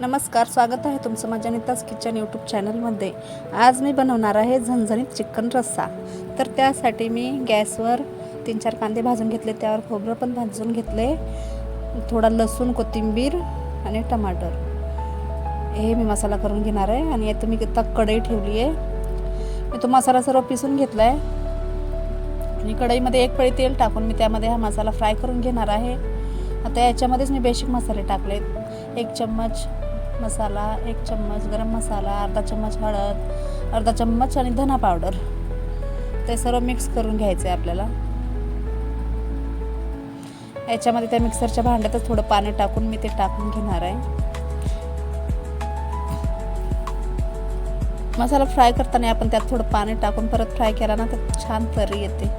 नमस्कार स्वागत आहे तुमचं माझ्या नितास किचन यूट्यूब चॅनलमध्ये. आज मी बनवणार आहे झणझणीत चिकन रस्सा. तर त्यासाठी मी गॅसवर तीन चार कांदे भाजून घेतले त्यावर खोबरं पण भाजून घेतले थोडा लसूण कोथिंबीर आणि टमाटर. हे मी मसाला करून घेणार आहे आणि आता मी आता कढई ठेवली आहे. मी तो मसाला सर्व पिसून घेतला आहे आणि कढईमध्ये एक पळी तेल टाकून मी त्यामध्ये हा मसाला फ्राय करून घेणार आहे. आता याच्यामध्येच मी बेसिक मसाले टाकलेत. एक चम्मच मसाला एक चम्मच गरम मसाला अर्धा चम्मच हळद अर्धा चम्मच आणि धना पावडर ते सर्व मिक्स करून घ्यायचं आहे आपल्याला. याच्यामध्ये त्या मिक्सरच्या भांड्यातच थोडं पाणी टाकून मी ते टाकून घेणार आहे. मसाला फ्राय करताना आपण त्यात थोडं पाणी टाकून परत फ्राय केला ना तर छान तरी येते.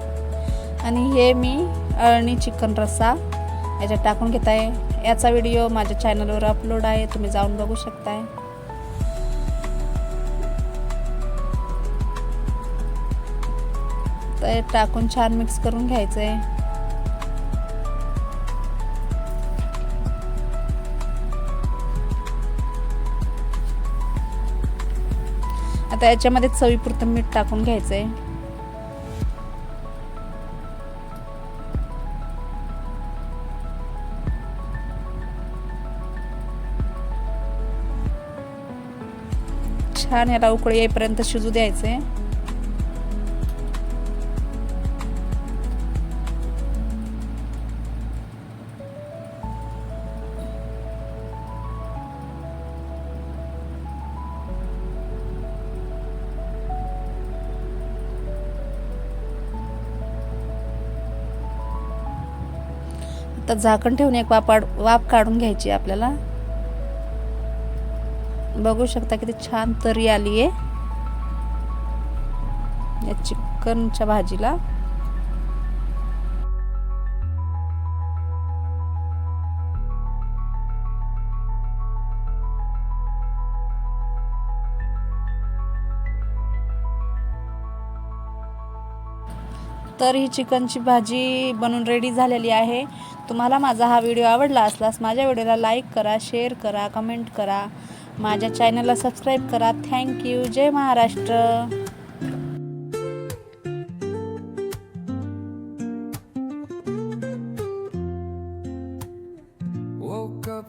आणि हे मी अळणी चिकन रस्सा याच्यात टाकून घेत आहे याचा व्हिडिओ माझ्या चॅनलवर अपलोड आहे. तुम्ही जाऊन बघू शकताय. तर टाकून छान मिक्स करून घ्यायचं आहे आता याच्यामध्ये चवीपुरतं मीठ टाकून घ्यायचं आहे छान याला उकळी येईपर्यंत शिजू द्यायचे. आता झाकण ठेवून एक वापाड वाफ काढून घ्यायची आपल्याला. बघू शकता किती छान तरी आली आहे. या चिकनच्या भाजीला. तर ही चिकनची भाजी बनून रेडी झालेली आहे. तुम्हाला माझा हा व्हिडिओ आवडला असल्यास माझ्या व्हिडिओला लाईक करा शेअर करा कमेंट करा. माझ्या चॅनलला सबस्क्राईब करा. थँक यू जय महाराष्ट्र. ओके